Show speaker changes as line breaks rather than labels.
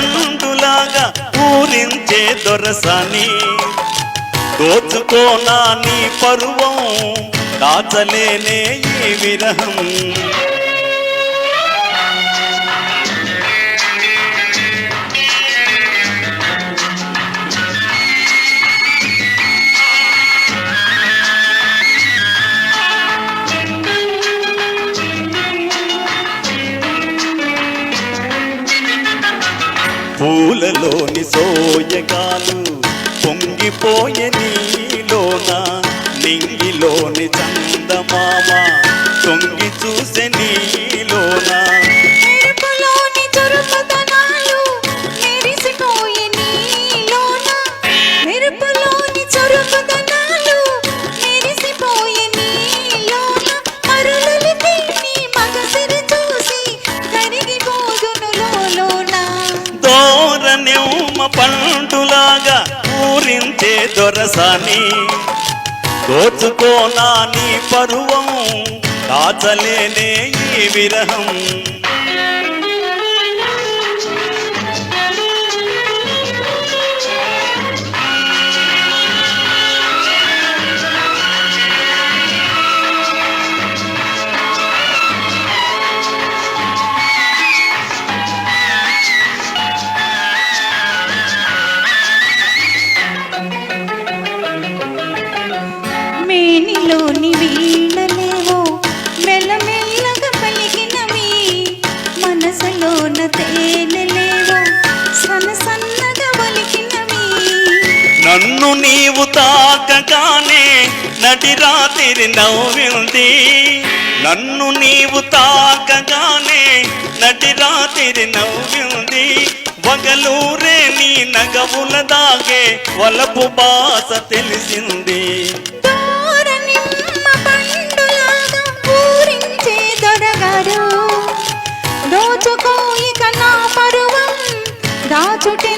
పండులాగా పూరించే దొరసని. దోచుకోనా నీ పరువం దాచలేనే ఈ విరహం. పూలలోని సోయగాలు పొంగిపోయే నీలోన నింగిలోని చందమామ తొంగి చూసే నీలోన. పండులాగా ఊరించే దొరసాని. దోచుకోనా నీ పరువం దాచలేనే ఈ విరహం.
మేనిలోని వీణలేవో మెల్లమెల్లగా పలికినవి. మనసులోన తేనెలేవో సన సన్నగా ఒలికినవి.
నన్ను నీవు తాకగానే నటి రాత్రి నవ్వింది. నన్ను నీవు తాకగానే నటి రాత్రి నవ్వింది. వగలూరే నీ నగవుల దాగే వలపు బాస తెలిసింది.